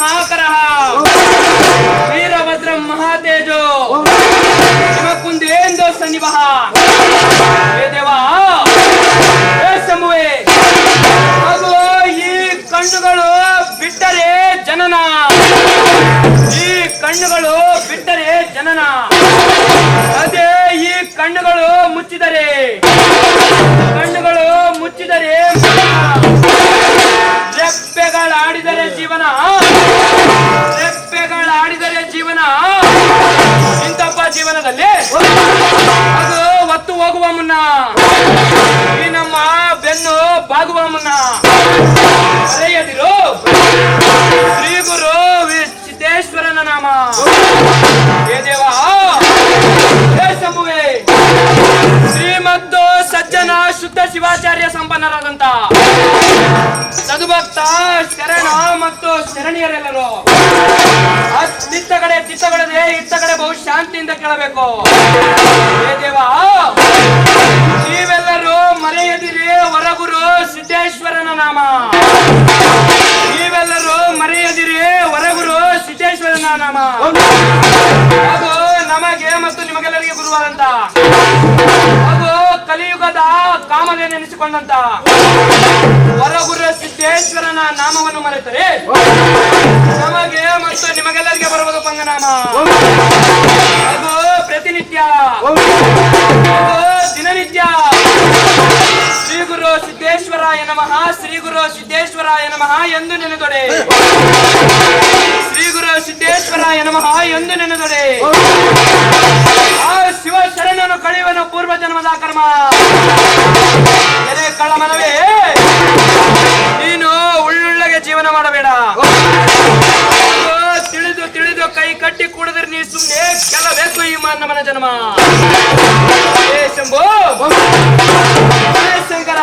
ಸಪ್ತ ಮಹಾಕರ ವೀರಭದ್ರ ಮಹಾತೇಜೋ. ಕುಂದೇಂದೋ ಸನ್ನಿವಹ. ಹೇ ದೇವಾ ಹೇ ಶಂಭುವೆ ಹಾಗೂ ಈ ಕಣ್ಣುಗಳು ಬಿಟ್ಟರೆ ಜನನ. ಈ ಕಣ್ಣುಗಳು ಬಿಟ್ಟರೆ ಜನನ. ಅದೇ ಈ ಕಣ್ಣುಗಳು ಮುಚ್ಚಿದರೆ. ಅದು ಒತ್ತು ಹೋಗುವ ಮುನ್ನ. ಈ ನಮ್ಮ ಬೆನ್ನು ಬಾಗುವ ಮುನ್ನ. ಅರೆಯದಿರು ಶ್ರೀ ಗುರು ಸಿದ್ದೇಶ್ವರನ ನಾಮ. ಹೇ ದೇವ. ಹೇ ಶಂಭುವೆ. ಶ್ರೀಮದ್ದು ಸಜ್ಜನ ಶುದ್ಧ ಶಿವಾಚಾರ್ಯ ಸಂಪನ್ನರಾದಂತ ಸದುಭಕ್ತ ಶರಣ ಮತ್ತು ಶರಣಿಯರೆಲ್ಲರೂ. ಇತ್ತ ಕಡೆ ಬಹು ಶಾಂತಿಯಿಂದ ಕೇಳಬೇಕು. ನೀವೆಲ್ಲರೂ ಮರೆಯದಿರಿ ಹೊರಗುರು ಸಿದ್ದೇಶ್ವರನ ನಾಮ. ನೀವೆಲ್ಲರೂ ಮರೆಯದಿರಿ ಹೊರಗುರು ಸಿದ್ದೇಶ್ವರನ ನಾಮ. ಕಾಮಧೇನೆನಿಸಿಕೊಂಡಂತ ಹೊರಗುರ ಸಿದ್ದೇಶ್ವರನ ನಾಮವನ್ನು ಮರೆತರೆ. ನಮಗೆ ಮತ್ತು ನಿಮಗೆಲ್ಲರಿಗೆ ಬರುವುದು ಪಂಗನಾಮ ಅದು ಪ್ರತಿನಿತ್ಯ. ದಿನನಿತ್ಯ. ಶ್ರೀ ಗುರು ಸಿದ್ದೇಶ್ವರಾಯ ನಮಃ ಶ್ರೀ ಗುರು ಸಿದ್ದೇಶ್ವರಾಯ ನಮಃ ಎಂದು ನೆನೆದೊಡೆ. ಶ್ರೀ ಗುರು ಸಿದ್ದೇಶ್ವರಾಯ ನಮಃ ಎಂದು ನೆನೆದೊಡೆ ಆ ಶಿವ ಶರಣನು ಕಳೆಯುವನು ಪೂರ್ವ ಜನ್ಮದ ಕರ್ಮ. ಎದೆ ಕಳ್ಳ ನೀನು ಉಳ್ಳುಳ್ಳಗೆ ಜೀವನ ಮಾಡಬೇಡ. ತಿಳಿದು ತಿಳಿದು ಕೈ ಕಟ್ಟಿ ಕೂಡಿದ್ರೆ ನೀ ಸುಮ್ಮನೆ ಕೆಲಬೇಕು ಈ ಮಾನ ಮನ ಜನ್ಮ. ಶಂಭು ಶಂಕರ,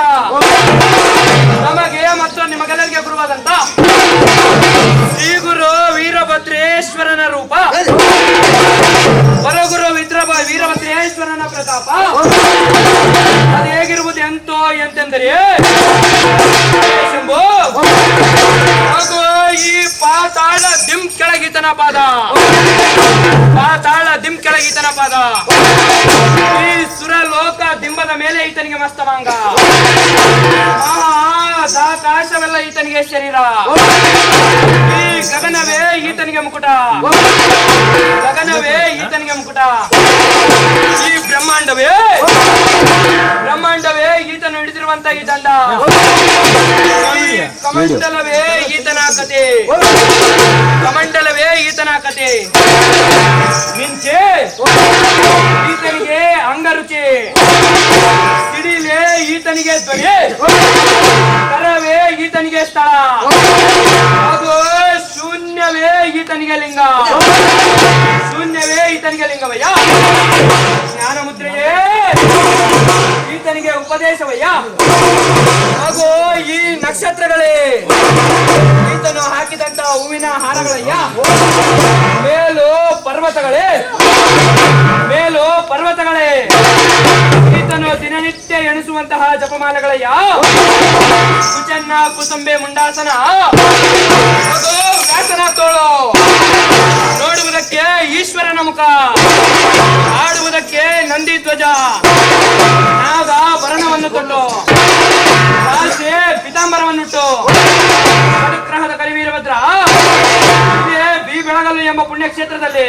ನಮಗೆ ಮತ್ತು ನಿಮಗೆಲ್ಲರಿಗೆ ಗುರುವಾದಂತ ಎಂತೋ ಎಂತೆಂದರೆ ಹೇ ಶಂಭು ಹಾಗೂ ಈ ಪಾತಾಳ ದಿಂ ಕೆಳಗಿತನ ಪಾದ ಪಾತಾಳ ದಿಂ ಕೆಳಗಿತನ ಪಾದ ಈ ಸುರಲೋಕ ದಿಂಬದ ಮೇಲೆ ಈತನಿಗೆ ಮಸ್ತವಾಂಗ ಆಕಾಶವೆಲ್ಲ ಈತನಿಗೆ ಶರೀರ ಈ ಗಗನವೇ ಈತನಿಗೆ ಮುಕುಟ ಗಗನವೇ ಈತನಿಗೆ ಮುಕುಟ ಈತನು ಹಿಡಿದಿರುವಂತ ಈ ದಂಡ ಈ ಕಮಂಡಲವೇ ಈತನ ಕತೆ ಕಮಂಡಲವೇ ಈತನ ಕತೆ ಮಿಂಚೆ ಈತನಿಗೆ ಅಂಗರುಚಿ ಸಿಡಿಲೆ ಈತನಿಗೆ ಧ್ವನಿ ಕರವೇ ಈತನಿಗೆ ಸ್ಥಳ ಅದು ಶೂನ್ಯವೇ ಈತನಿಗೆ ಲಿಂಗ ಶೂನ್ಯವೇ ಈತನಿಗೆ ಲಿಂಗವಯ್ಯ ಉಪದೇಶವಯ್ಯ? ಹಾಗೂ ಈ ನಕ್ಷತ್ರಗಳೇ, ಈತನು ಹಾಕಿದಂತ ಹೂವಿನ ಹಾರಗಳಯ್ಯ? ಮೇಲು ಪರ್ವತಗಳೇ ಮೇಲು ಪರ್ವತಗಳೇ, ಈತನು ದಿನನಿತ್ಯ ಎಣಿಸುವಂತಹ ಜಪಮಾಲೆಗಳಯ್ಯ? ಕುಚನ್ನ, ಕುಸಂಬೆ, ಮುಂಡಾಸನ ವ್ಯಾಸನ ತೋಳು. ನೋಡುವುದಕ್ಕೆ ಈಶ್ವರನ ಮುಖ, ಆಡುವುದಕ್ಕೆ ನಂದಿ ಧ್ವಜ. ಭರಣವನ್ನು ತೊಟ್ಟು ಕಾಸೆ ಪಿತಾಂಬರವನ್ನುಟ್ಟು ಅನುಗ್ರಹದ ಕರಿವೀರಭದ್ರ ಬಿ ಬೆಳಗಲ್ಲಿ ಎಂಬ ಪುಣ್ಯಕ್ಷೇತ್ರದಲ್ಲಿ.